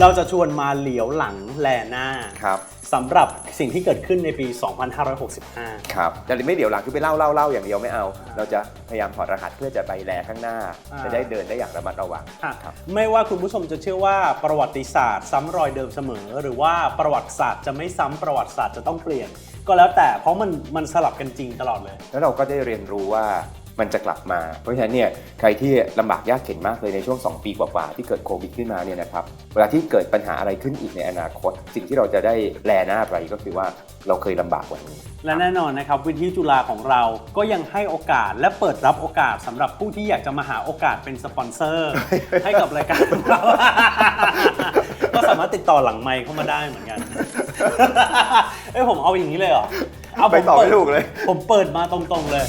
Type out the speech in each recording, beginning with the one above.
เราจะชวนมาเหลียวหลังแลหน้าครับสำหรับสิ่งที่เกิดขึ้นในปี 2565 ครับแต่ไม่เดี๋ยวหลังคือไปเล่าเล่าเล่าอย่างเดียวไม่เอา เราจะพยายามถอดรหัสเพื่อจะไปแลข้างหน้าอ่าจะได้เดินได้อย่างระมัดระวังค่ะครับไม่ว่าคุณผู้ชมจะเชื่อว่าประวัติศาสตร์ซ้ำรอยเดิมเสมอ หรือว่าประวัติศาสตร์จะไม่ซ้ำประวัติศาสตร์จะต้องเปลี่ยน ก็แล้วแต่เพราะมันมันสลับกันจริงตลอดเลย แล้วเราก็ได้เรียนรู้ว่า มันจะกลับมา เพราะฉะนั้นเนี่ยใครที่ลำบากยากเข็นมากเลยในช่วง 2 ปีกว่าๆที่เกิดโควิดขึ้นมาเนี่ยนะครับเวลาที่เกิดปัญหาอะไรขึ้นอีกในอนาคต สิ่งที่เราจะได้แลหน้าไปก็คือว่าเราเคยลำบากกว่านี้ และแน่นอนนะครับวิทยุจุฬาของเราก็ยังให้โอกาสและเปิดรับโอกาสสำหรับผู้ที่อยากจะมาหาโอกาสเป็นสปอนเซอร์ ให้กับรายการของเรา ก็สามารถติดต่อหลังไมค์เข้ามาได้เหมือนกัน เอ้ยผมเอาอย่างนี้เลยเหรอเอาผมไปต่อไม่เปิดถูกเลย ผมเปิดมาตรงๆเลย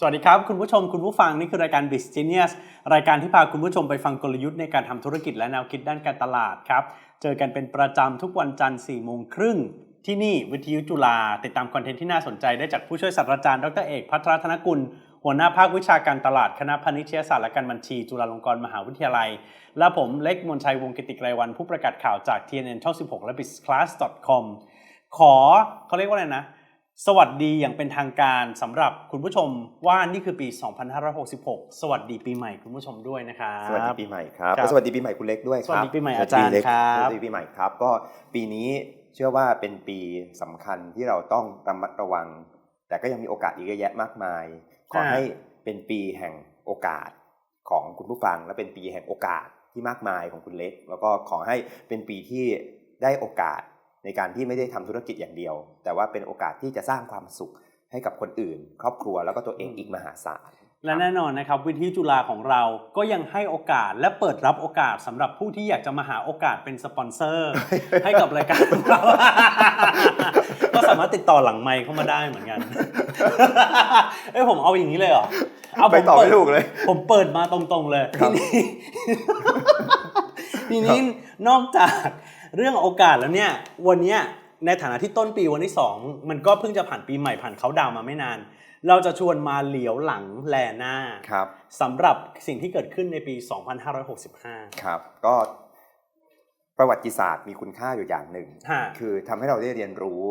สวัสดีครับ คุณผู้ชมคุณผู้ฟัง นี่คือรายการ b i z Genius รายการที่พาคุณผู้ชมไปฟังกลยุทธ์ในการทำธุรกิจและแนวคิดด้านการตลาดครับ เจอกันเป็นประจำทุกวันจันทร์4โมงครึ่งที่นี่วิทยุจุฬาติดตามคอนเทนต์ที่น่าสนใจได้จากผู้ช่วยศาสตราจารย์ดรเอกพัทรธนกุล หัวหน้าภาควิชาการตลาดคณะพาณิชยศาสตร์และการบัญชี จุฬาลงกรณ์มหาวิทยาลัย และผมเล็กมนชัยวงกิติไกรวันผู้ประกาศข่าวจาก TNN ช่อง16 และ bizclass.com ขอเขาเรียกว่าอะไรนะ สวัสดีอย่างเป็นทางการสำหรับคุณผู้ชมว่านี่คือปี 2566 สวัสดีปีใหม่คุณผู้ชมด้วยนะครับสวัสดีปีใหม่ครับครับและสวัสดีปีใหม่คุณเล็กด้วยครับ สวัสดีปีใหม่อาจารย์สวัสดีเล็กครับ สวัสดีปีใหม่ครับ ก็ปีนี้เชื่อว่าเป็นปีสำคัญที่เราต้องระมัดระวัง แต่ก็ยังมีโอกาสอีกเยอะแยะมากมาย ขอให้เป็นปีแห่งโอกาสของคุณผู้ฟัง และเป็นปีแห่งโอกาสที่มากมายของคุณเล็ก แล้วก็ขอให้เป็นปีที่ได้โอกาส ในการที่ไม่ได้ทำธุรกิจอย่างเดียว แต่ว่าเป็นโอกาสที่จะสร้างความสุขให้กับคนอื่น ครอบครัวแล้วก็ตัวเองอีกมหาศาลและแน่นอนนะครับวิทยุจุฬาของเราก็ยังให้โอกาสและเปิดรับโอกาสสำหรับผู้ที่อยากจะมาหาโอกาสเป็นสปอนเซอร์ ให้กับรายการของเราก็สามารถติดต่อหลังไมค์เข้ามาได้เหมือนกันเอ้ยผมเอาอย่างนี้เลยเหรอเอาผมไปต่อไม่เปิดถูกเลย ผมเปิดมาตรงๆเลยครัทีบนี้ทีนี้นอกจาก เรื่องโอกาสแล้วเนี่ยวันเนี้ยในฐานะที่ต้นปีวันที่สองมันก็เพิ่งจะผ่านปีใหม่ผ่านเขาดาวน์มาไม่นาน เราจะชวนมาเหลียวหลังแลหน้าครับสำหรับสิ่งที่เกิดขึ้นในปี 2565 ครับ ก็ประวัติศาสตร์มีคุณค่าอยู่อย่างหนึ่งฮะคือทำให้เราได้เรียนรู้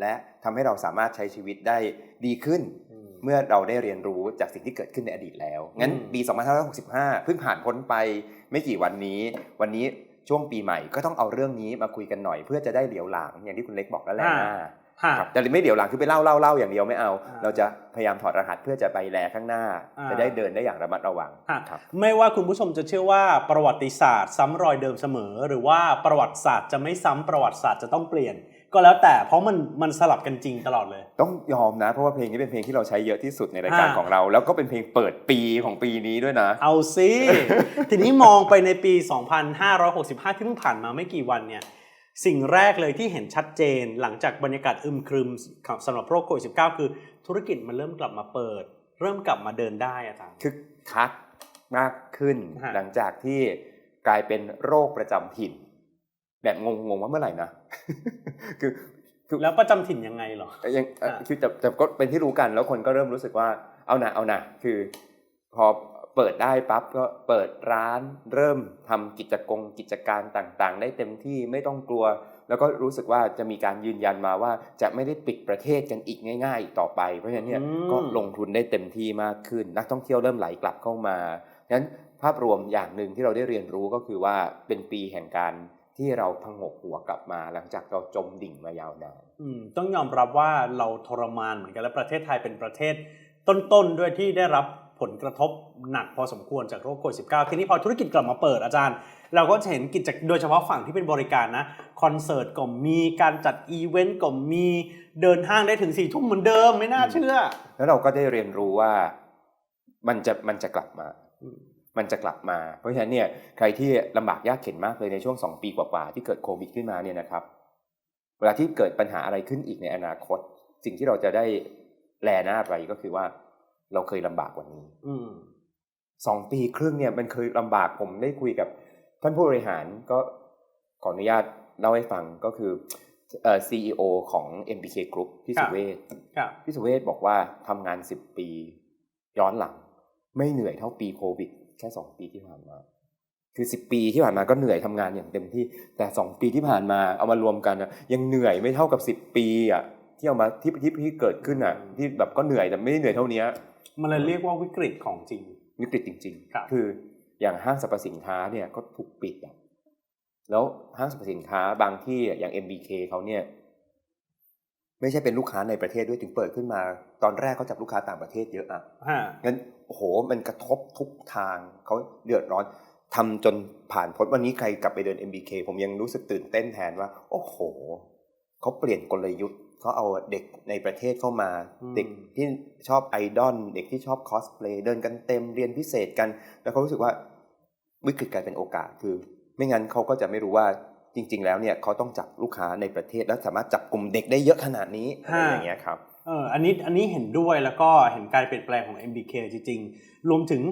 และทำให้เราสามารถใช้ชีวิตได้ดีขึ้นอืมเมื่อเราได้เรียนรู้จากสิ่งที่เกิดขึ้นในอดีตแล้ว งั้นอืมปี 2565 เพิ่งผ่านพ้นไปไม่กี่วันนี้ วันนี้ ช่วงปีใหม่ก็ต้องเอาเรื่องนี้มาคุยกันหน่อย เพื่อจะได้เหลียวหลังอย่างที่คุณเล็กบอกแล้วแหละฮะฮะครับแต่ไม่เหลียวหลังคือไปเล่าเล่าเล่าอย่างเดียวไม่เอาอ่าเราจะพยายามถอดรหัสเพื่อจะไปแลข้างหน้าอ่าจะได้เดินได้อย่างระมัดระวังฮะครับไม่ว่าคุณผู้ชมจะเชื่อว่าประวัติศาสตร์ ซ้ำรอยเดิมเสมอ หรือว่าประวัติศาสตร์จะไม่ซ้ำประวัติศาสตร์จะต้องเปลี่ยน ก็แล้วแต่เพราะมันมันสลับกันจริงตลอดเลย ต้องยอมนะ เพราะว่าเพลงนี้เป็นเพลงที่เราใช้เยอะที่สุดในรายการอ่า ของเรา แล้วก็เป็นเพลงเปิดปีของปีนี้ด้วยนะ เอาซิ ทีนี้มองไปในปี 2565 ที่เพิ่งผ่านมาไม่กี่วันเนี่ย สิ่งแรกเลยที่เห็นชัดเจนหลังจากบรรยากาศอึมครึมสำหรับโรคโควิด19 คือธุรกิจมันเริ่มกลับมาเปิด เริ่มกลับมาเดินได้อาจารย์ คึกคักมากขึ้น ฮะ หลังจากที่กลายเป็นโรคประจำถิ่น แบบงงๆว่าเมื่อไหร่นะ คือคือแล้วประจำถิ่นยังไงเหรอยังเอ่ออะคือแต่แต่ก็เป็นที่รู้กันแล้วคนก็เริ่มรู้สึกว่าเอานะเอานะคือ พอเปิดได้ปั๊บก็เปิดร้านเริ่มทำกิจกงกิจการต่างๆ ได้เต็มที่ไม่ต้องกลัว แล้วก็รู้สึกว่าจะมีการยืนยันมาว่าจะไม่ได้ปิดประเทศกันอีกง่าย ๆ อีกต่อไปเพราะฉะนั้นเนี่ยอืมก็ลงทุนได้เต็มที่มากขึ้น นักท่องเที่ยวเริ่มไหลกลับเข้ามาฉะนั้นภาพรวมอย่างหนึ่งที่เราได้เรียนรู้ก็คือว่าเป็นปีแห่งการ ที่เราพงกหัวกลับมาหลังจากเราจมดิ่งมายาวนานอืมต้องยอมรับว่าเราทรมานเหมือนกันและประเทศไทยเป็นประเทศ ต้นๆด้วยที่ได้รับผลกระทบหนักพอสมควรจากโรคโควิด19ทีนี้พอธุรกิจกลับมาเปิดอาจารย์ เราก็จะเห็นกิจโดยเฉพาะฝั่งที่เป็นบริการนะคอนเสิร์ตก็มีการจัดอีเวนต์ก็มีเดินห้างได้ถึงสี่ทุ่มเหมือนเดิมไม่น่าเชื่อ แล้วเราก็ได้เรียนรู้ว่ามันจะมันจะกลับมาอื มมันจะกลับมา เพราะฉะนั้นเนี่ยใครที่ลำบากยากเข็นมากเลยในช่วงสองปีกว่าๆที่เกิดโควิดขึ้นมาเนี่ยนะครับ เวลาที่เกิดปัญหาอะไรขึ้นอีกในอนาคต สิ่งที่เราจะได้แลหน้าไปก็คือว่าเราเคยลำบากกว่านี้ อืมสองปีครึ่งเนี่ยมันเคยลำบากผมได้คุยกับท่านผู้บริหารก็ขออนุญาตเล่าให้ฟังก็คือเอ่อ CEO ของ MBK Group พี่ครัสุบเวชครับพี่สุเวชบอกว่าทำงาน10ปี ย้อนหลัง ไม่เหนื่อยเท่าปีโควิด แค่สองปีที่ผ่านมา คือสิบปีที่ผ่านมาก็เหนื่อยทำงานอย่างเต็มที่ แต่สองปีที่ผ่านมาเอามารวมกันอะยังเหนื่อยไม่เท่ากับสิบปีอะที่เอามาที่ที่ที่เกิดขึ้นอะที่แบบก็เหนื่อยแต่ไม่ได้เหนื่อยเท่านี้มันเลยเรียกว่าวิกฤตของจริง วิกฤตจริงครับๆคืออย่างห้างสรรพสินค้าเนี่ยก็ถูกปิดอะแล้วห้างสรรพสินค้าบางที่อะอย่าง MBK เขาเนี่ย ไม่ใช่เป็นลูกค้าในประเทศด้วยถึงเปิดขึ้นมา ตอนแรกเขาจับลูกค้าต่างประเทศเยอะอะฮะงั้นโอ้โหมันกระทบทุกทางเขาเดือดร้อนทำจนผ่านพ้นวันนี้ใครกลับไปเดิน MBK ผมยังรู้สึกตื่นเต้นแทนว่า โอ้โหเขาเปลี่ยนกลยุทธ์เขาเอาเด็กในประเทศเข้ามาอืมเด็กที่ชอบไอดอลเด็กที่ชอบคอสเพลย์เดินกันเต็มเรียนพิเศษกัน แล้วเขารู้สึกว่าวิกฤตกลายเป็นโอกาสคือ ไม่งั้นเขาก็จะไม่รู้ว่า จริง ๆ แล้วเนี่ยเขาต้องจับลูกค้าในประเทศ แล้วสามารถจับกลุ่มเด็กได้เยอะขนาดนี้อะไรอย่างเงี้ยครับเอออันนี้อันนี้เห็นด้วยแล้วก็เห็นการเปลี่ยนแปลงของ MBK จริง ๆ รวมถึง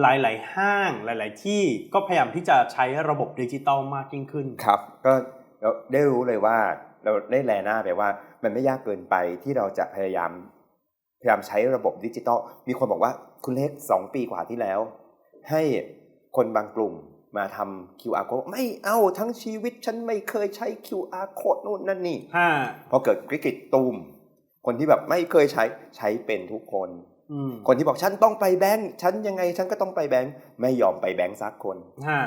หลาย ๆ ห้างหลาย ๆ ที่ก็พยายามที่จะใช้ระบบดิจิตอลมากยิ่งขึ้นครับ ก็เราได้รู้เลยว่าเราได้แลหน้าไปว่า มันไม่ยากเกินไปที่เราจะพยายามพยายามใช้ระบบดิจิตอลมีคนบอกว่าคุณเล็กสองปีกว่าที่แล้ว ให้คนบางกลุ่ม มาทำ QR code ไม่เอาทั้งชีวิตฉันไม่เคยใช้ QR code นู่นนั่นนี่ห้าพอเกิดวิกฤตตูม คนที่แบบไม่เคยใช้ใช้เป็นทุกคนอืมคนที่บอกฉันต้องไปแบงค์ฉันยังไงฉันก็ต้องไปแบงค์ไม่ยอมไปแบงค์สักคนห้า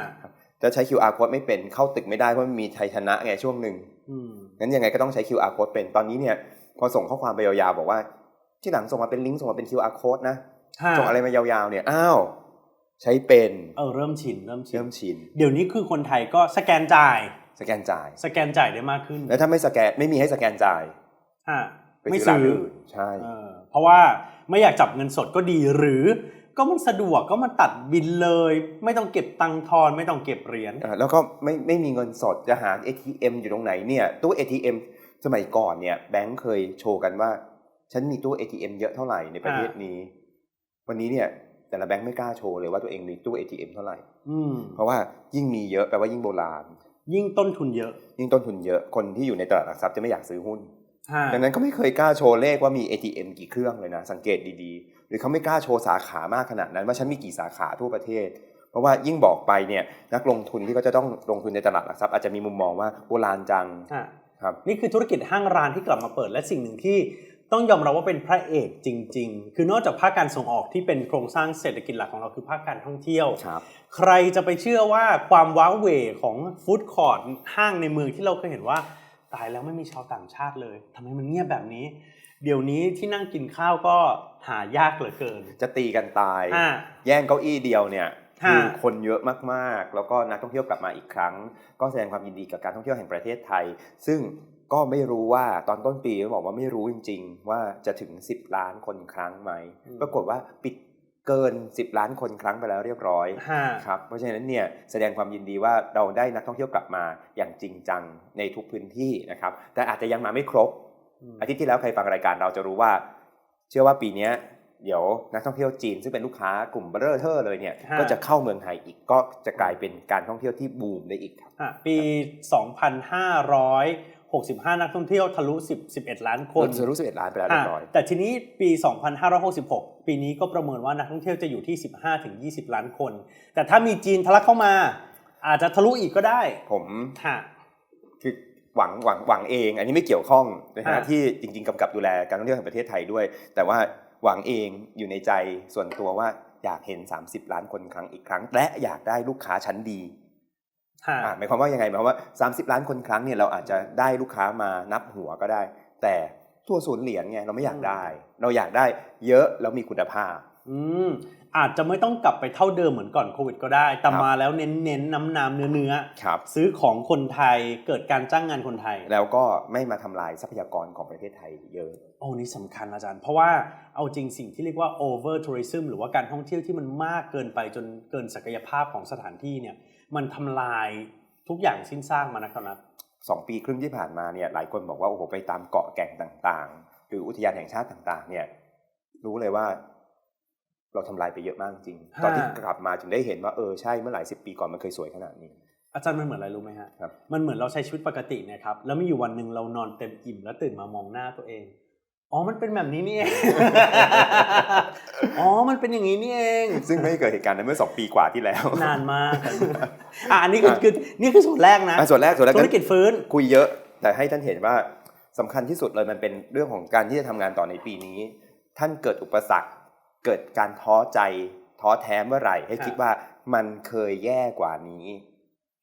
จะใช้ QR code ไม่เป็นเข้าตึกไม่ได้เพราะมันมีชัยชนะไงช่วงหนึ่งอืมงั้นยังไงก็ต้องใช้ QR code เป็นตอนนี้เนี่ยพอส่งข้อความไปยาวๆบอกว่า ที่หลังส่งมาเป็นลิงก์ส่งมาเป็น QR code นะห้าส่งอะไรมายาวๆเนี่ยอ้าว ใช้เป็นเออเริ่มชินเริ่มชินเริ่มชิน เดี๋ยวนี้คือคนไทยก็สแกนจ่าย สแกนจ่าย สแกนจ่ายได้มากขึ้น แล้วถ้าไม่สแกนไม่มีให้สแกนจ่ายห้าไปไม่ซื้อร้านซื้ออื่นใช่เออเพราะว่าไม่อยากจับเงินสดก็ดีหรือก็มันสะดวกก็มันตัดบินเลย ไม่ต้องเก็บตังค์ทอนไม่ต้องเก็บเหรียญอ่าแล้วก็ไม่ไม่มีเงินสดจะหา ATM อยู่ตรงไหนเนี่ยตู้ ATM สมัยก่อนเนี่ยแบงค์เคยโชว์กันว่า ฉันมีตู้ ATM เยอะเท่าไหร่ในประเทศนี้ วันนี้เนี่ย แต่ละแบงค์ไม่กล้าโชว์เลยว่าตัวเองมีตู้ ATM เท่าไหร่ อืม เพราะว่ายิ่งมีเยอะแปลว่ายิ่งโบราณ ยิ่งต้นทุนเยอะ ยิ่งต้นทุนเยอะคนที่อยู่ในตลาดหลักทรัพย์จะไม่อยากซื้อหุ้นห้าดังนั้นก็ไม่เคยกล้าโชว์เลขว่ามี ATM กี่เครื่องเลยนะ สังเกตดีๆ หรือเขาไม่กล้าโชว์สาขามากขนาดนั้นว่าฉันมีกี่สาขาทั่วประเทศ เพราะว่ายิ่งบอกไปเนี่ยนักลงทุนที่เขาจะต้องลงทุนในตลาดหลักทรัพย์อาจจะมีมุมมองว่าโบราณจังห้าครับ นี่คือธุรกิจห้างร้านที่กลับมาเปิดและสิ่งหนึ่งที่ ต้องยอมรับว่าเป็นพระเอกจริง ๆ คือนอกจากภาคการส่งออกที่เป็นโครงสร้างเศรษฐกิจหลักของเราคือภาคการท่องเที่ยว ครับ ใครจะไปเชื่อว่าความว้าเหวของฟู้ดคอร์ทห้างในเมืองที่เราเคยเห็นว่าตายแล้วไม่มีชาวต่างชาติเลยทำไมมันเงียบแบบนี้ เดี๋ยวนี้ที่นั่งกินข้าวก็หายากเหลือเกินจะตีกันตายห้าแย่งเก้าอี้เดียวเนี่ยฮะคือคนเยอะมากๆ แล้วก็นักท่องเที่ยวกลับมาอีกครั้ง ก็แสดงความยินดีกับการท่องเที่ยวแห่งประเทศไทย ซึ่ง ก็ไม่รู้ว่าตอนต้นปีก็บอกว่าไม่รู้จริง ๆ ว่าจะถึง 10 ล้านคนครั้งไหมปรากฏว่าปิดเกิน 10 ล้านคนครั้งไปแล้วเรียบร้อยห้าครับเพราะฉะนั้นเนี่ยแสดงความยินดีว่าเราได้นักท่องเที่ยวกลับมาอย่างจริงจังในทุกพื้นที่นะครับ แต่อาจจะยังมาไม่ครบ อาทิตย์ที่แล้วใครฟังรายการเราจะรู้ว่า เชื่อว่าปีเนี้ยเดี๋ยวนักท่องเที่ยวจีนซึ่งเป็นลูกค้ากลุ่มเบอร์เทอร์เลยเนี่ยฮะก็จะเข้าเมืองไทยอีกก็จะกลายเป็นการท่องเที่ยวที่บูมได้อีกครับอะ ปี2,565 นักท่องเที่ยวทะลุ 10 11 ล้านคนจะรู้สิบเอ็ดล้านไปแล้วเรียบร้อยอะแต่ทีนี้ปี 2566 ปีนี้ก็ประเมินว่านักท่องเที่ยวจะอยู่ที่ 15-20 ล้านคน แต่ถ้ามีจีนทะลักเข้ามา อาจจะทะลุอีกก็ได้ ผมค่ะคือหวังหวังหวังเอง อันนี้ไม่เกี่ยวข้องนะฮะฮะที่จริง ๆกำกับดูแลการท่องเที่ยวแห่งประเทศไทยด้วย แต่ว่าหวังเองอยู่ในใจส่วนตัวว่าอยากเห็น 30 ล้านคนครั้งอีกครั้ง และอยากได้ลูกค้าชั้นดีค่ะอะ หมายความว่ายังไงหมายความว่า 30 ล้านคนครั้งเนี่ยเราอาจจะได้ลูกค้ามานับหัวก็ได้ แต่ตัวศูนย์เหรียญไงเราไม่อยากได้ เราอยากได้เยอะแล้วมีคุณภาพ อืมอาจจะไม่ต้องกลับไปเท่าเดิมเหมือนก่อนโควิดก็ได้ แต่ครับมาแล้วเน้นเน้นๆน้ำน้ำเนื้อเนื้อครับๆซื้อของคนไทยเกิดการจ้างงานคนไทย แล้วก็ไม่มาทำลายทรัพยากรของประเทศไทยเยอะโอ้นี่สำคัญอาจารย์ เพราะว่าเอาจริงสิ่งที่เรียกว่า over tourism หรือว่าการท่องเที่ยวที่มันมากเกินไปจนเกินศักยภาพของสถานที่เนี่ย มันทำลายทุกอย่างสิ้นสร้างมานะครับนัทสองปีครึ่งที่ผ่านมาเนี่ยหลายคนบอกว่าโอ้โหไปตามเกาะแก่งต่างๆ หรืออุทยานแห่งชาติต่าง ๆ เนี่ย รู้เลยว่า เราทำลายไปเยอะมากจริงฮะตอนที่กลับมาถึงได้เห็นว่าเออใช่เมื่อหลายสิบปีก่อนมันเคยสวยขนาดนี้อาจารย์มันเหมือนอะไรรู้ไหมฮะครับมันเหมือนเราใช้ชีวิตปกติเนะครับ แล้วมีอยู่วันหนึ่งเรานอนเต็มอิ่มแล้วตื่นมามองหน้าตัวเอง อ๋อ มันเป็นแบบนี้นี่เอง อ๋อ มันเป็นอย่างนี้นี่เอง ซึ่งไม่เกิดเหตุการณ์ในเมื่อ 2 ปีกว่าที่แล้ว นานมากครับอะอันนี้คือคือนี่คือส่วนแรกนะอะส่วนแรกส่วนแรกธุรกิจฟื้น คุยเยอะ แต่ให้ท่านเห็นว่าสำคัญที่สุดเลยมันเป็นเรื่องของการที่จะทำงานต่อในปีนี้ ท่านเกิดอุปสรรค เกิดการท้อใจ ท้อแท้เมื่อไหร่ ให้ครับคิดว่ามันเคยแย่กว่านี้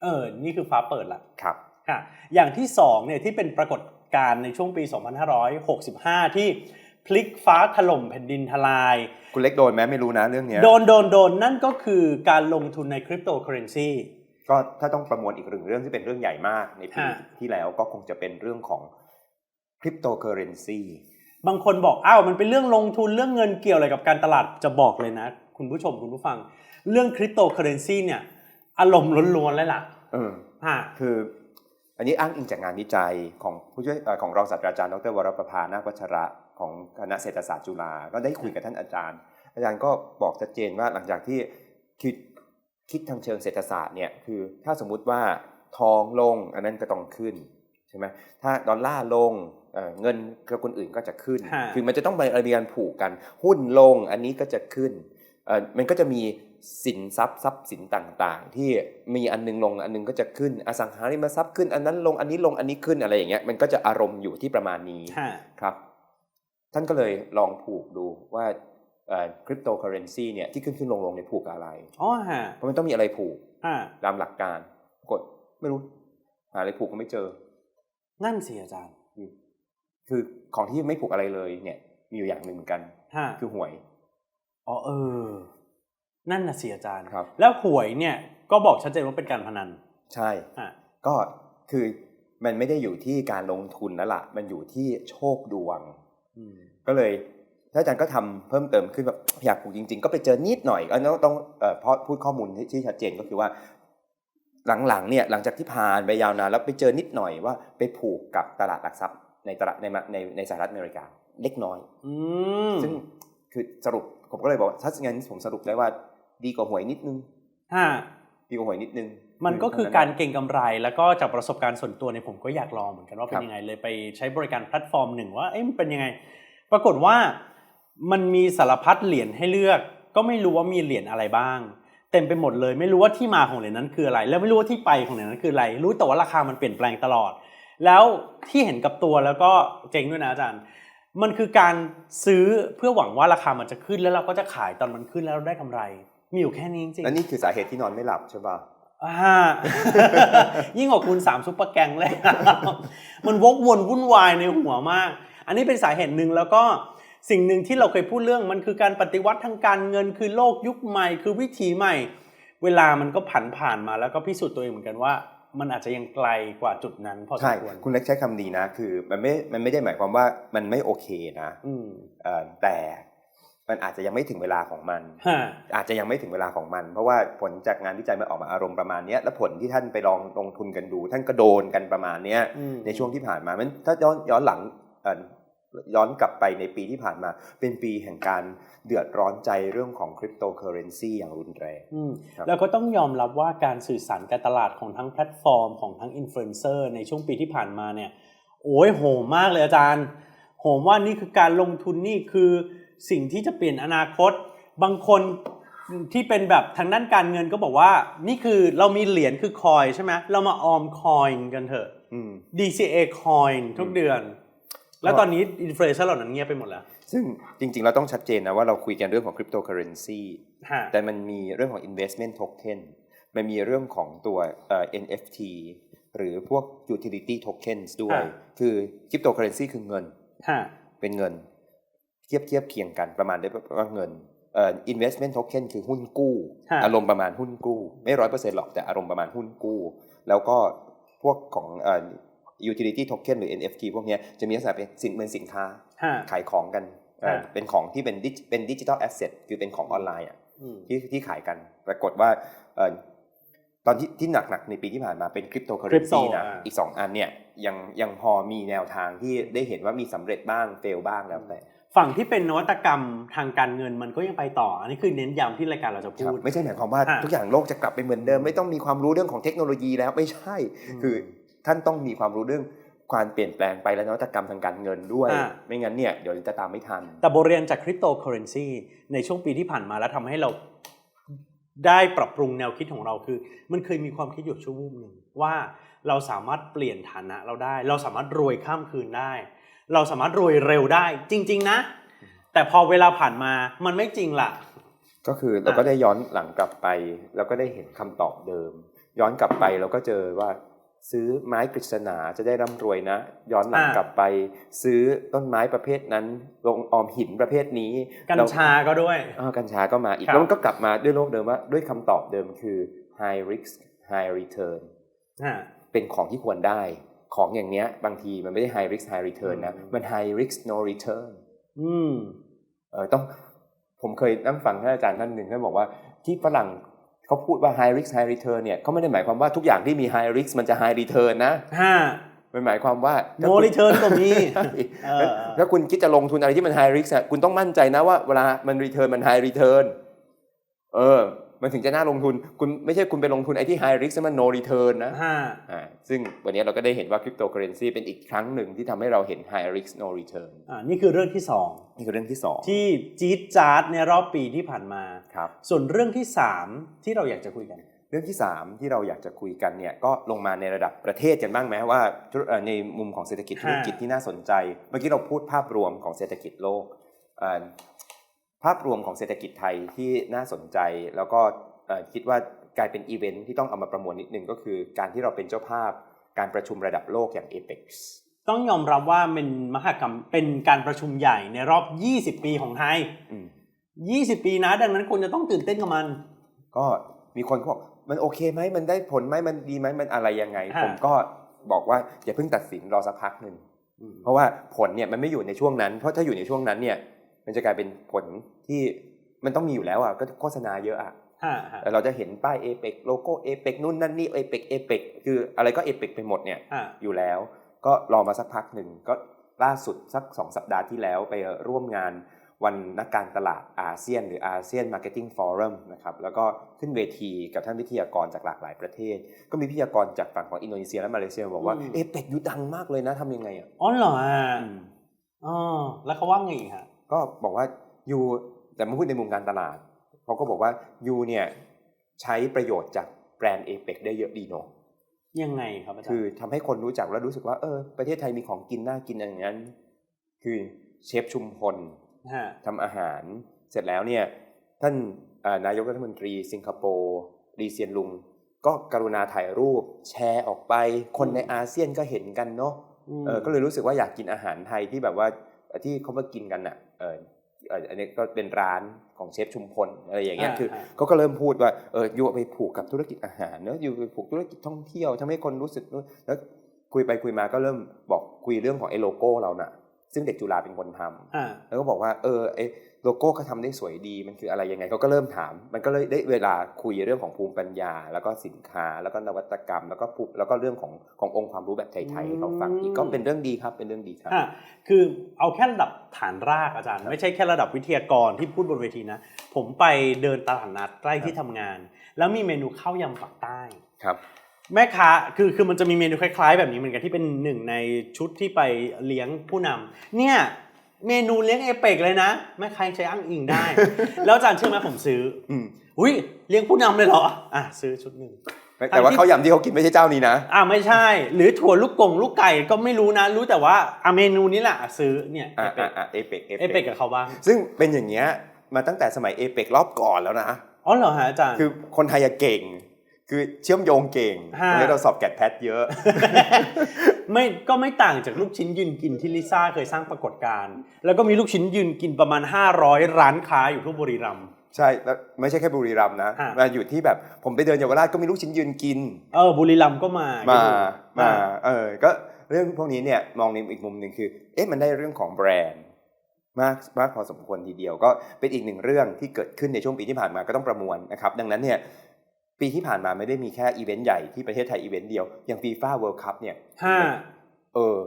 เออ นี่คือฟ้าเปิดละ ครับค่ะอย่างที่สองเนี่ยที่เป็นปรากฏ การณ์ในช่วงปี 2565 ที่พลิกฟ้าถล่มแผ่นดินทลาย คุณเล็กโดนไหมไม่รู้นะเรื่องเนี้ยโดนโดนโดนนั่นก็คือการลงทุนในคริปโตเคอเรนซีก็ถ้าต้องประมวลอีกหนึ่งเรื่องที่เป็นเรื่องใหญ่มากในปีฮะที่แล้วก็คงจะเป็นเรื่องของคริปโตเคอเรนซีบางคนบอกอ้าวมันเป็นเรื่องลงทุนเรื่องเงินเกี่ยวอะไรกับการตลาดจะบอกเลยนะ คุณผู้ชมคุณผู้ฟัง เรื่องคริปโตเคอเรนซีเนี่ย อารมณ์ล้วนๆเลยล่ะเออฮะคือ อันนี้อ้างอิงจากงานวิจัยของผู้ช่วยเอ่อของรองศาสตราจารย์ดรวรประภานาควัชระของคณะเศรษฐศาสตร์จุฬาก็ได้คุยกับท่านอาจารย์ อาจารย์ก็บอกชัดเจนว่าหลังจากที่คิดคิดทางเชิงเศรษฐศาสตร์เนี่ยคือถ้าสมมุติว่าทองลงอันนั้นก็ต้องขึ้นใช่ไหมถ้าดอลลาร์ลงเอ่อเงินกับคนอื่นก็จะขึ้นฮะคือมันจะต้องมีอะไรการผูกกัน หุ้นลงอันนี้ก็จะขึ้นเอ่อมันก็จะมี สินทรัพย์ทรัพย์สินต่างๆ ที่มีอันนึงลงอันนึงก็จะขึ้นอสังหาริมทรัพย์ขึ้นอันนั้นลงอันนี้ลงอันนี้ขึ้นอะไรอย่างเงี้ยมันก็จะอารมณ์อยู่ที่ประมาณนี้ฮะครับ ท่านก็เลยลองผูกดูว่าคริปโตเคอเรนซีเนี่ยที่ขึ้นขึ้นลงลงเนี่ยผูกกับอะไรอ๋อฮะเพราะมันต้องมีอะไรผูกฮะตามหลักการกดไม่รู้หาอะไรผูกก็ไม่เจอ นั่นสิอาจารย์ คือของที่ไม่ผูกอะไรเลยเนี่ย มีอยู่อย่างหนึ่งเหมือนกันฮะคือหวยอ๋อเออ นั่นน่ะสิอาจารย์ครับ แล้วหวยเนี่ยก็บอกชัดเจนว่าเป็นการพนัน ใช่ฮะก็คือมันไม่ได้อยู่ที่การลงทุนแล้วล่ะ มันอยู่ที่โชคดวง อืม ก็เลยท่านอาจารย์ก็ทำเพิ่มเติมขึ้นแบบอยากผูกจริง ๆ ก็ไปเจอนิดหน่อยอันนั้นต้องต้องเอ่อเพราะพูดข้อมูลที่ที่ชัดเจนก็คือว่า หลังๆเนี่ยหลังจากที่ผ่านไปยาวนานแล้วไปเจอนิดหน่อยว่าไปผูกกับตลาดหลักทรัพย์ในตลาดในมาในในสหรัฐอเมริกาเล็กน้อย อืมซึ่งคือสรุปผมก็เลยบอกว่าถ้างั้นผมสรุปได้ว่า ดีกว่าหวยนิดนึงฮะดีกว่าหวยนิดนึง มันก็คือเท่การนั้นเก็งกำไร แล้วก็จากประสบการณ์ส่วนตัวเนี่ยผมก็อยากลองเหมือนกันว่าเป็ครันบยังไงเลยไปใช้บริการแพลตฟอร์มหนึ่งว่าเอ๊ะมันเป็นยังไง ปรากฏว่ามันมีสารพัดเหรียญให้เลือก ก็ไม่รู้ว่ามีเหรียญอะไรบ้าง เต็มไปหมดเลย ไม่รู้ว่าที่มาของเหรียญนั้นคืออะไร แล้วไม่รู้ว่าที่ไปของเหรียญนั้นคืออะไร รู้แต่ว่าราคามันเปลี่ยนแปลงตลอด แล้วที่เห็นกับตัวแล้วก็เจ๊งด้วยนะอาจารย์ มันคือการซื้อเพื่อหวังว่าราคามันจะขึ้นแล้วเราก็จะขายตอนมันขึ้นแล้วเราได้กำไร มีอยู่แค่นี้จริงๆและนี่คือสาเหตุที่นอนไม่หลับใช่ป่ะอ่ายิ่งกว่าคูณสามซุปเปอร์แกงเลย มันวกวนวุ่นวายในหัวมาก อันนี้เป็นสาเหตุหนึ่งแล้วก็สิ่งหนึ่งที่เราเคยพูดเรื่องมันคือการปฏิวัติทางการเงินคือโลกยุคใหม่ คือวิถีใหม่ เวลามันก็ผันผ่านมาแล้วก็พิสูจน์ตัวเองเหมือนกันว่า มันอาจจะยังไกลกว่าจุดนั้นพอสมใช่ควรคุณเล็กใช้คำดีนะ คือมันไม่มันไม่ได้หมายความว่ามันไม่โอเคนะอืมเอ่อแต่ มันอาจจะยังไม่ถึงเวลาของมันฮะอาจจะยังไม่ถึงเวลาของมัน เพราะว่าผลจากงานวิจัยมันออกมาอารมณ์ประมาณเนี้ยและผลที่ท่านไปลองลงทุนกันดู ท่านก็โดนกันประมาณเนี้ยอืมในช่วงที่ผ่านมามันถ้าย้อนย้อนหลังเอ่อย้อนกลับไปในปีที่ผ่านมา เป็นปีแห่งการเดือดร้อนใจเรื่องของคริปโตเคอเรนซีอย่างรุนแรงอืมครับแล้วก็ต้องยอมรับว่าการสื่อสารการตลาดของทั้งแพลตฟอร์มของทั้งอินฟลูเอนเซอร์ในช่วงปีที่ผ่านมาเนี่ย โอ้ยโหมมากเลยอาจารย์ โหมว่านี่คือการลงทุนนี่คือ สิ่งที่จะเปลี่ยนอนาคต บางคนที่เป็นแบบทางด้านการเงินก็บอกว่า นี่คือเรามีเหรียญคือคอยใช่ไหมเรามาออมคอยกันเถอะ อืม DCA คอยทุกเดือน แล้วตอนนี้อินฟลูเอนเซอร์เหล่านั้นเงียบไปหมดแล้ว ซึ่งจริงๆ เราต้องชัดเจนนะว่าเราคุยกันเรื่องของคริปโตเคอเรนซีฮะ แต่มันมีเรื่องของ investment token มันมีเรื่องของตัวเอ่อ NFT หรือพวก utility tokens ด้วยอ่าคือคริปโตเคอเรนซีคือเงิน ฮะ เป็นเงิน เทียบเทียบเคียงกันประมาณได้ว่าเงินเอ่อ investment token คือหุ้นกู้ฮะอารมณ์ประมาณหุ้นกู้ ไม่ร้อยเปอร์เซ็นต์หรอกแต่อารมณ์ประมาณหุ้นกู้ แล้วก็พวกของเอ่อ utility token หรือ NFT พวกเนี้ยจะมีลักษณะเป็นสินเหมือนสินค้าฮะขายของกันเอ่อฮะเป็นของที่เป็นดิจิเป็นดิจิทัลแอสเซทคือเป็นของออนไลน์อะอืมที่ที่ขายกัน ปรากฏว่าเอ่อตอนที่ที่หนักๆในปีที่ผ่านมาเป็นคริปโตเคอเรนซี Crypto นะอ่าอีก 2 อันเนี่ยยังยังพอมีแนวทางที่ได้เห็นว่ามีสำเร็จบ้างเฟลบ้างแล้วแต่ ฝั่งที่เป็นนวัตกรรมทางการเงินมันก็ยังไปต่อ อันนี้คือเน้นย้ำที่รายการเราจะครับพูด ไม่ใช่หมายความว่าอ่าทุกอย่างโลกจะกลับไปเหมือนเดิม ไม่ต้องมีความรู้เรื่องของเทคโนโลยีแล้วไม่ใช่ คือท่านต้องมีความรู้เรื่องความเปลี่ยนแปลงไปและนวัตกรรมทางการเงินด้วยอ่าไม่งั้นเนี่ยเดี๋ยวจะตามไม่ทัน แต่บทเรียนจากคริปโตเคอเรนซีในช่วงปีที่ผ่านมาแล้วทำให้เราได้ปรับปรุงแนวคิดของเราคือ มันเคยมีความคิดอยู่ชั่ววูบหนึ่งว่าเราสามารถเปลี่ยนฐานะเราได้ เราสามารถรวยข้ามคืนได้ เราสามารถรวยเร็วได้จริง ๆ นะ แต่พอเวลาผ่านมามันไม่จริงล่ะ ก็คือเราก็ได้ย้อนหลังกลับไปแล้วก็ได้เห็นคำตอบเดิม ย้อนกลับไปเราก็เจอว่าซื้อไม้กฤษณาจะได้ร่ำรวยนะ ย้อนหลังอ่ากลับไป ซื้อต้นไม้ประเภทนั้นลงออมหินประเภทนี้ กัญชาก็ด้วยเอ้ากัญชาก็มาอีกครับแล้วมันก็กลับมาด้วยโลกเดิมว่าด้วยคำตอบเดิมคือ high risk high return ฮะเป็นของที่ควรได้ ของอย่างเนี้ย บางทีมันไม่ได้ high risk high return นะอืมมัน high risk no return อืมเออต้องผมเคยนั่งฟังท่านอาจารย์ท่านหนึ่งท่านบอกว่าที่ฝรั่งเขาพูดว่า high risk high return เนี่ยเขาไม่ได้หมายความว่าทุกอย่างที่มี high risk มันจะ high return นะฮะมันหมายความว่าโนรีเทิร์นก็มีใช่เออถ้าคุณคิดจะลงทุนอะไรที่มัน high risk อะคุณต้องมั่นใจนะว่าเวลามัน return มัน high return เออ มันถึงจะน่าลงทุนคุณไม่ใช่คุณไปลงทุนไอ้ที่ high risk แล้วมัน no return นะฮะอ่าซึ่งวันนี้เราก็ได้เห็นว่าคริปโตเคอเรนซีเป็นอีกครั้งหนึ่งที่ทำให้เราเห็น high risk no return อ่านี่คือเรื่องที่สองนี่คือเรื่องที่สองที่จี๊ดจ๊าดในรอบปีที่ผ่านมา ครับ ส่วนเรื่องที่สามที่เราอยากจะคุยกัน เรื่องที่ 3 ที่เราอยากจะคุยกันเนี่ยก็ลงมาในระดับประเทศกันบ้างไหมว่าธุรเอ่อในมุมของเศรษฐกิจฮะ ธุรกิจที่น่าสนใจ เมื่อกี้เราพูดภาพรวมของเศรษฐกิจโลกเอ่อ ภาพรวมของเศรษฐกิจไทยที่น่าสนใจแล้วก็เอ่อคิดว่ากลายเป็นอีเวนท์ที่ต้องเอามาประมวลนิดนึงก็คือ การที่เราเป็นเจ้าภาพการประชุมระดับโลกอย่าง APEX ต้องยอมรับว่าเป็นมหกรรมเป็นการประชุมใหญ่ในรอบ 20 ปีของไทยอืม20 ปีนะดังนั้นคุณจะต้องตื่นเต้นกับมัน ก็มีคนเขาบอกมันโอเคไหมมันได้ผลไหมมันดีไหมมันอะไรยังไงฮะผมก็บอกว่าอย่าเพิ่งตัดสินรอสักพักหนึ่งเพราะว่าผลเนี่ยมันไม่อยู่ในช่วงนั้น เพราะถ้าอยู่ในช่วงนั้นเนี่ย มันจะกลายเป็นผลที่มันต้องมีอยู่แล้วอะก็โฆษณาเยอะอะฮะฮะแต่เราจะเห็นป้ายเอเปกโลโก้เอเปกนู่นนั่นนี่เอเปกเอเปกคืออะไรก็เอเปกไปหมดเนี่ยฮะอยู่แล้ว ก็รอมาสักพักหนึ่งก็ล่าสุดสักสองสัปดาห์ที่แล้วไปร่วมงานวันนักการตลาดอาเซียน หรืออาเซียนมาร์เก็ตติ้งฟอรัมนะครับแล้วก็ขึ้นเวทีกับท่านวิทยากรจากหลากหลายประเทศ ก็มีวิทยากรจากฝั่งของอินโดนีเซียและมาเลเซียบอกว่าเอเปกอยู่ดังมากเลยนะทำยังไงอะอ๋อเหรอฮะอืมอ๋อแล้วเขาว่าไงอีกฮะ ก็บอกว่ายูแต่มาพูดในมุมการตลาดเขาก็บอกว่ายูเนี่ยใช้ประโยชน์จากแบรนด์เอเปกได้เยอะดีเนาะยังไงครับอาจารคือย์ทำให้คนรู้จักแล้วรู้สึกว่าเออประเทศไทยมีของกินน่ากินอย่างนั้น คือเชฟชุมพลฮะทำอาหาร เสร็จแล้วเนี่ยท่านเอ่อนายกรัฐมนตรี สิงคโปร์รีเซียนลุง ก็กรุณาถ่ายรูปแชร์ออกไป คนในอาเซียนก็เห็นกันเนาะเออก็เลยรู้สึกว่าอยากกินอาหารไทยที่แบบว่า ที่เขามากินกันอะเออเอ่ออันนี้ก็เป็นร้านของเชฟชุมพลอะไรอย่างเงี้ยอ่าคืออ่าเขาก็เริ่มพูดว่าเอออยู่ไปผูกกับธุรกิจอาหารเนอะอยู่ไปผูกธุรกิจท่องเที่ยวทำให้คนรู้สึกนู่นแล้วคุยไปคุยมาก็เริ่มบอกคุยเรื่องของไอ้โลโก้เราน่ะ ซึ่งเด็กจุฬาเป็นคนทำอ่าแล้วก็บอกว่าเออไอ้ โลโก้เขาทำได้สวยดีมันคืออะไรยังไงเขาก็เริ่มถาม มันก็เลยได้เวลาคุยเรื่องของภูมิปัญญา แล้วก็สินค้าแล้วก็นวัตกรรม แล้วก็ภูมิแล้วก็เรื่องของขององค์ความรู้แบบไทยๆให้เขาฟังอีกก็เป็นเรื่องดีครับเป็นเรื่องดีครับอะคือเอาแค่ระดับฐานรากอาจารย์ ไม่ใช่แค่ระดับวิทยากรที่พูดบนเวทีนะ ผมไปเดินตลาดนัดใกล้ที่ทำงาน แล้วมีเมนูข้าวยำปักใต้ครับแม่ค้าคือคือมันจะมีเมนูคล้าย ๆ แบบนี้เหมือนกันที่เป็นหนึ่งในชุดที่ไปเลี้ยงผู้นำเนี่ย เมนูเลี้ยงเอเปกเลยนะแม่ค้ายังใช้อ้างอิงได้ แล้วอาจารย์เชื่อไหมผมซื้ออืมอุ้ยเลี้ยงผู้นำเลยเหรอ อะซื้อชุดหนึ่ง แต่ว่าข้าวยำที่เขากินไม่ใช่เจ้านี้นะ อะไม่ใช่ หรือถั่วลูกกงลูกไก่ก็ไม่รู้นะ รู้แต่ว่าอะเมนูนี้แหละอะซื้อเนี่ยอ่าเอเปอ่ากอ่าเอเปกเอเปกกับเขาบ้าง ซึ่งเป็นอย่างเงี้ยมาตั้งแต่สมัยเอเปกรอบก่อนแล้วนะอ๋อเหรอฮะอาจารย์คือคนไทยอะเก่ง คือเชื่อมโยงเก่งฮะตรงนี้เราสอบแกดแพทเยอะ ไม่ก็ไม่ต่างจากลูกชิ้นยืนกินที่ลิซ่าเคยสร้างปรากฏการณ์แล้วก็มีลูกชิ้นยืนกินประมาณ 500 ร้านค้าอยู่ทั่วบุรีรัมย์ ใช่แล้วไม่ใช่แค่บุรีรัมย์นะฮะ มาอยู่ที่แบบผมไปเดินเยาวราชก็มีลูกชิ้นยืนกิน เออบุรีรัมย์ก็มามา มามาเออ ก็เรื่องพวกนี้เนี่ยมองในอีกมุมหนึ่งคือ เอ๊ะ มันได้เรื่องของแบรนด์ มากมากพอสมควรทีเดียว ก็เป็นอีกหนึ่งเรื่องที่เกิดขึ้นในช่วงปีที่ผ่านมาก็ต้องประมวลนะครับ ดังนั้นเนี่ย ปีที่ผ่านมาไม่ได้มีแค่อีเวนต์ใหญ่ที่ประเทศไทยอีเวนต์เดียว อย่างฟีฟ่าเวิลด์คัพเนี่ยห้าเออ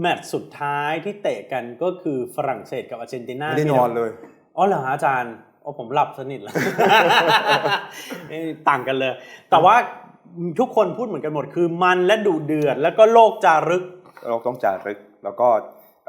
แมตช์สุดท้ายที่เตะกันก็คือฝรั่งเศสกับอาร์เจนตินาไม่ได้นอนเลยอ๋อเหรอฮะอาจารย์อ๋อผมหลับสนิทแล้วเอ้ยต่างกันเลย แต่ว่าทุกคนพูดเหมือนกันหมดคือมันและดุเดือด แล้วก็โลกจารึก เราต้องจารึกแล้วก็เ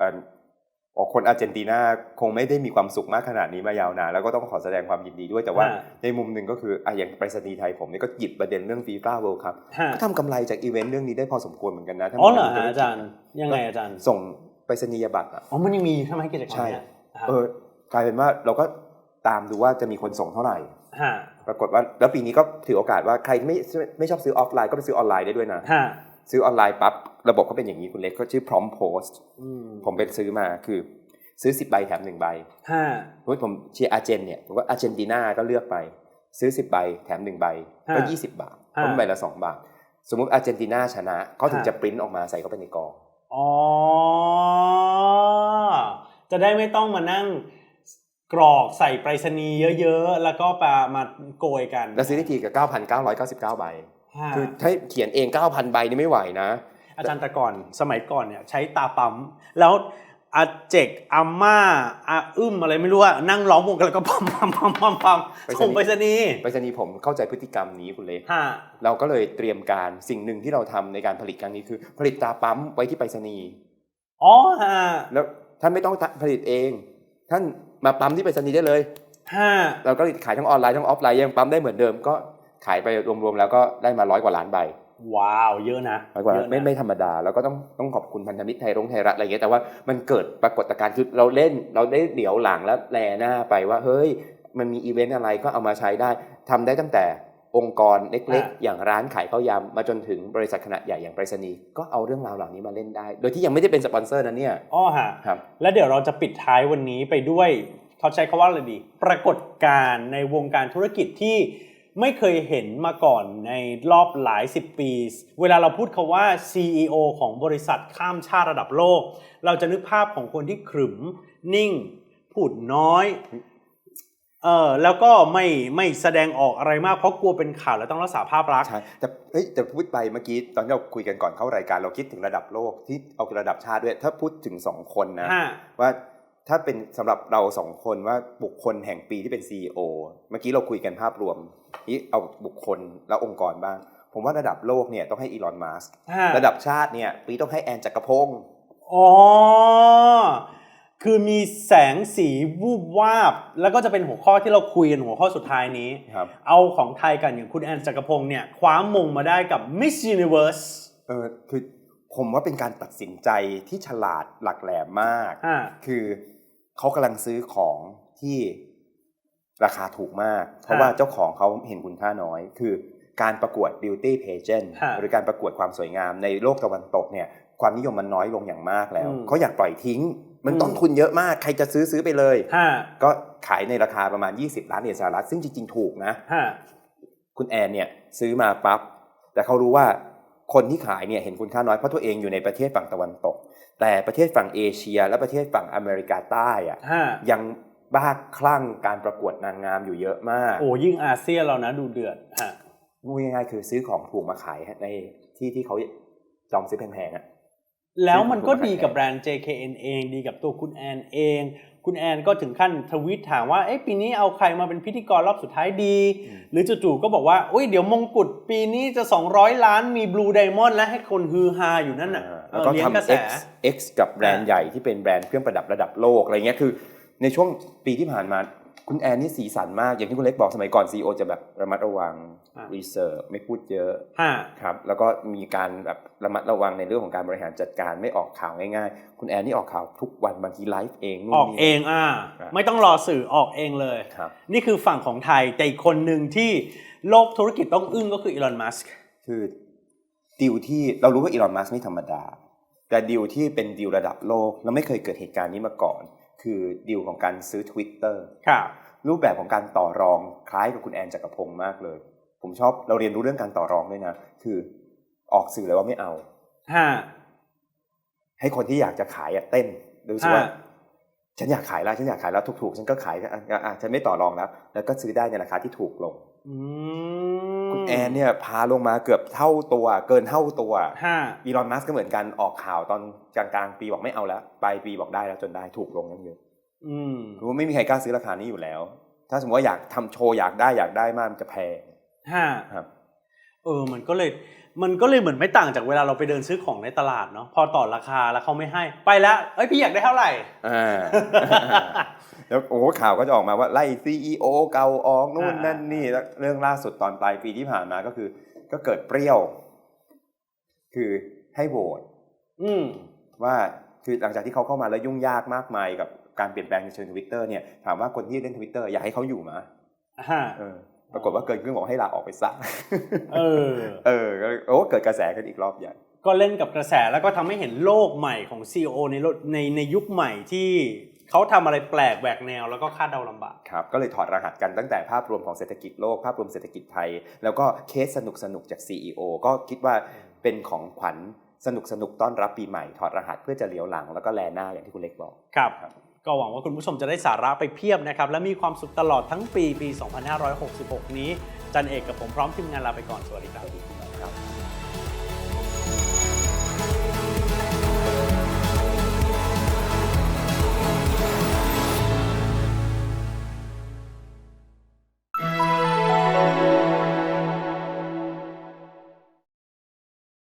อ่อโอ้คนอาร์เจนตินาคงไม่ได้มีความสุขมากขนาดนี้มายาวนานแล้วก็ต้องขอแสดงความยินดีด้วยแต่ว่าฮะในมุมหนึ่งก็คืออะอย่างไปรษณีย์ไทยผมเนี่ยก็หยิบประเด็นเรื่องฟีฟ่าเวิลด์คัพฮะก็ทำกำไรจากอีเวนต์เรื่องนี้ได้พอสมควรเหมือนกันนะถ้าอ๋อเหรอมงฮะในอาจารย์ยังไงอาจารย์ส่งไปรษณียบัตรอะอ๋อมันยังมีอยู่ใช่ไหมกิจกรรมใช่เนี่ยฮะเออกลายเป็นว่าเราก็ตามดูว่าจะมีคนส่งเท่าไหร่ฮะปรากฏว่าแล้วปีนี้ก็ถือโอกาสว่าใครไม่ไม่ชอบซื้อออฟไลน์ก็ไปซื้อออนไลน์ได้ด้วยนะฮะ ซื้อออนไลน์ปั๊บระบบก็เป็นอย่างนี้คุณเล็กก็ชื่อพร้อมโพสต์อืมผมเป็นซื้อมาคือ ซื้อ10ใบแถม1ใบฮะสมมติผมเชียร์อาร์เจนเนี่ยผมก็อาร์เจนตินาก็เลือกไป ซื้อ10ใบแถม1ใบก็ฮะ20บาทฮะก็ใบละ2บาท สมมุติอาร์เจนตินาชนะเขาถึงฮะจะปริ้นออกมาใส่เข้าไปในกองอ๋อจะได้ไม่ต้องมานั่งกรอกใส่ไปรษณีย์เยอะๆ แล้วก็ปามาโกยกัน แล้วซื้อได้ทีกับ 9,999 ใบฮะ คือถ้าเขียนเอง 9,000 ใบนี่ไม่ไหวนะ อาจารย์แต่ก่อนสมัยก่อนเนี่ยใช้ตาปั๊ม แล้วอาเจกอาม่าอาอึ้มอะไรไม่รู้อะนั่งร้องวงกันแล้วก็ปั๊มปั๊มปั๊มปั๊มปั๊มไปรษณีย์ส่งไปรษณีย์ไปรษณีย์ผมเข้าใจพฤติกรรมนี้คุณเล็กฮะเราก็เลยเตรียมการสิ่งหนึ่งที่เราทำในการผลิตครั้งนี้คือ ผลิตตาปั๊มไว้ที่ไปรษณีย์อ๋อฮะแล้วท่านไม่ต้องผลิตเอง ท่านมาปั๊มที่ไปรษณีย์ได้เลยฮะเราก็ขายทั้งออนไลน์ทั้งออฟไลน์ยังปั๊มได้เหมือนเดิมก็ ขายไปรวมๆแล้วก็ได้มาร้อยกว่าล้านใบว้าวเยอะนะร้อยกว่าเยล้านอะนะไม่ไม่ธรรมดา แล้วก็ต้องต้องขอบคุณพันธมิตรไทยรงไทยรัฐอะไรอย่างเงี้ยแต่ว่ามันเกิดปรากฏการณ์คือเราเล่นเราได้เดี๋ยวหลังแล้วแลหน้าไปว่า เฮ้ย มันมีอีเวนต์อะไรก็เอามาใช้ได้ทำได้ตั้งแต่องค์กรเล็กๆ อย่างร้านขายข้าวยำมาจนถึงบริษัทขนาดใหญ่อย่างไปรษณีย์ก็เอาเรื่องราวเหล่านี้มาเล่นได้ โดยที่ยังไม่ได้เป็นสปอนเซอร์นะเนี่ยอ๋อฮะครับแล้วเดี๋ยวเราจะปิดท้ายวันนี้ไปด้วยเขาใช้คาว่าอะไรดี ปรากฏการณ์ในวงการธุรกิจที่ ไม่เคยเห็นมาก่อนในรอบหลายสิบปี เวลาเราพูดคาว่า CEO ของบริษัทข้ามชาติระดับโลก เราจะนึกภาพของคนที่ขรึม นิ่ง พูดน้อยเออแล้วก็ไม่ไม่แสดงออกอะไรมากเพราะกลัวเป็นข่าวและต้องรักษาภาพลักษณ์ใช่แต่เฮ้ยแต่พูดไปเมื่อกี้ตอนที่เราคุยกันก่อนเข้ารายการเราคิดถึงระดับโลกที่เอาระดับชาติด้วย ถ้าพูดถึงสองคนนะฮะว่า ถ้าเป็นสำหรับเราสองคนว่าบุคคลแห่งปีที่เป็น CEO เมื่อกี้เราคุยกันภาพรวมนี่เอาบุคคลแล้วองค์กรบ้าง ผมว่าระดับโลกเนี่ยต้องให้อีลอนมัสฮะระดับชาติเนี่ยปีต้องให้แอนจักรพงศ์อ๋อ คือมีแสงสีวูบวาบ แล้วก็จะเป็นหัวข้อที่เราคุยกันหัวข้อสุดท้ายนี้ครับเอาของไทยกันอย่างคุณแอนจักรพงศ์เนี่ยคว้ามงมาได้กับ Miss Universe เออคือผมว่าเป็นการตัดสินใจที่ฉลาดหลักแหลมมากอ่าคือ เขากำลังซื้อของที่ราคาถูกมาก เพราะฮะว่าเจ้าของเขาเห็นคุณค่าน้อย คือการประกวด beauty pageant ฮะหรือการประกวดความสวยงามในโลกตะวันตกเนี่ย ความนิยมมันน้อยลงอย่างมากแล้วอืมเขาอยากปล่อยทิ้ง มันอืมต้นทุนเยอะมาก ใครจะซื้อซื้อไปเลยห้าก็ขายในราคาประมาณ 20 ล้านเหรียญสหรัฐ ซึ่งจริงๆ ถูกนะห้าคุณแอนเนี่ยซื้อมาปั๊บ แต่เขารู้ว่าคนที่ขายเนี่ยเห็นคุณค่าน้อยเพราะตัวเองอยู่ในประเทศฝั่งตะวันตก แต่ประเทศฝั่งเอเชีย และประเทศฝั่งอเมริกาใต้อะห้ายังบ้าคลั่งการประกวดนางงามอยู่เยอะมาก โอ้ยิ่งอาเซียนเรานะดูเดือดฮะพูดง่ายๆคือซื้อของถูกมาขายในที่ที่เขาจองซื้อแพงๆอะแล้วมันก็ดีกับแบรนด์ JKN เอง ดีกับตัวคุณแอนเอง คุณแอนก็ถึงขั้นทวิตถามว่าเอ๊ะปีนี้เอาใครมาเป็นพิธีกรรอบสุดท้ายดีอืมหรือจู่ๆก็บอกว่าอุ้ยเดี๋ยวมงกุฎปีนี้จะ 200 ล้านมีบลูไดมอนด์และให้คนฮือฮาอยู่นั่นน่ะอ่าเอแล้วอก็เลี้ยงกระทำแส X X กับแบรนด์ใหญ่ที่เป็นแบรนด์เครื่องประดับระดับโลกอะไรเงี้ยคือ ในช่วงปีที่ผ่านมา คุณแอนนี่สีสันมาก อย่างที่คุณเล็กบอกสมัยก่อน CEO จะแบบระมัดระวังอ่ารีเสิร์ฟไม่พูดเยอะห้าครับแล้วก็มีการแบบระมัดระวังในเรื่องของการบริหารจัดการไม่ออกข่าวง่ายๆ คุณแอนนี่ออกข่าวทุกวันบางทีไลฟ์เองนู่นออกนี่เองอ่าครับไม่ต้องรอสื่อออกเองเลยครับนี่คือฝั่งของไทย แต่อีกคนหนึ่งที่โลกธุรกิจต้องอึ้งก็คืออีลอนมัสก์คือดีลที่เรารู้ว่าอีลอนมัสไม่ธรรมดา แต่ดีลที่เป็นดีลระดับโลกแล้วไม่เคยเกิดเหตุการณ์นี้มาก่อน คือดีลของการซื้อ Twitter ค่ะรูปแบบของการต่อรองคล้ายกับคุณแอนจักรพงศ์มากเลย ผมชอบเราเรียนรู้เรื่องการต่อรองด้วยนะ คือออกสื่อเลยว่าไม่เอาห้าให้คนที่อยากจะขายอะเต้นดูสิว่าฮะ ฉันอยากขายแล้วฉันอยากขายแล้วถูกๆ ฉันก็ขายอะอะอะฉันไม่ต่อรองแล้ว แล้วก็ซื้อได้ในราคาที่ถูกลงอืมคุณแอนเนี่ยพาลงมาเกือบเท่าตัวเกินเท่าตัวห้าอีลอนมัสก์ก็เหมือนกันออกข่าวตอนกลางๆ ปีบอกไม่เอาแล้วปลายปีบอกได้แล้วจนได้ถูกลงนั่นเองอืมรู้ว่าไม่มีใครกล้าซื้อราคานี้อยู่แล้ว ถ้าสมมติว่าอยากทำโชว์อยากได้อยากได้มากมันจะแพงห้าครับเออมันก็เลย มันก็เลยเหมือนไม่ต่างจากเวลาเราไปเดินซื้อของในตลาดเนาะพอต่อราคาแล้วเขาไม่ให้ไปแล้วเอ้ยพี่อยากได้เท่าไหร่อ่าแล้วโอ้โหข่าวก็จะออกมาว่าไล่ซีอเก่าออกนู่นอ่านั่นนี่แล้วเรื่องล่าสุดตอนปลายปีที่ผ่านมาก็คือ ก็เกิดเปรี้ยว คือให้โหวตอืมว่าคือหลังจากที่เขาเข้ามาแล้วยุ่งยากมากมายกับการเปลี่ยนแปลงในเชิงทวิตเตอร์เนี่ยถามว่าคนที่เล่นทวิตเตอร์อยากให้เขาอยู่ไหมาฮะเออ ปรากฏว่าเกินครึ่งบอกให้ลาออกไปซะเออ เออก็โอ้เกิดกระแสกันอีกรอบใหญ่ก็เล่นกับกระแสแล้วก็ทำให้เห็นโลกใหม่ของ CEO ในโลกในในยุคใหม่ที่เขาทำอะไรแปลกแหวกแนวแล้วก็คาดเดาลำบากครับก็เลยถอดรหัสกันตั้งแต่ภาพรวมของเศรษฐกิจโลกภาพรวมเศรษฐกิจไทย แล้วก็เคสสนุกสนุกๆจาก CEO ก็คิดว่าเป็นของขวัญสนุกสนุกๆต้อนรับปีใหม่ถอดรหัสเพื่อจะเลี้ยวหลังแล้วก็แลหน้าอย่างที่คุณเล็กบอกครับครับ ก็หวังว่าคุณผู้ชมจะได้สาระไปเพียบนะครับ และมีความสุขตลอดทั้งปีปี 2566 นี้ จันเอกกับผมพร้อมทีมงานลาไปก่อน สวัสดีครับ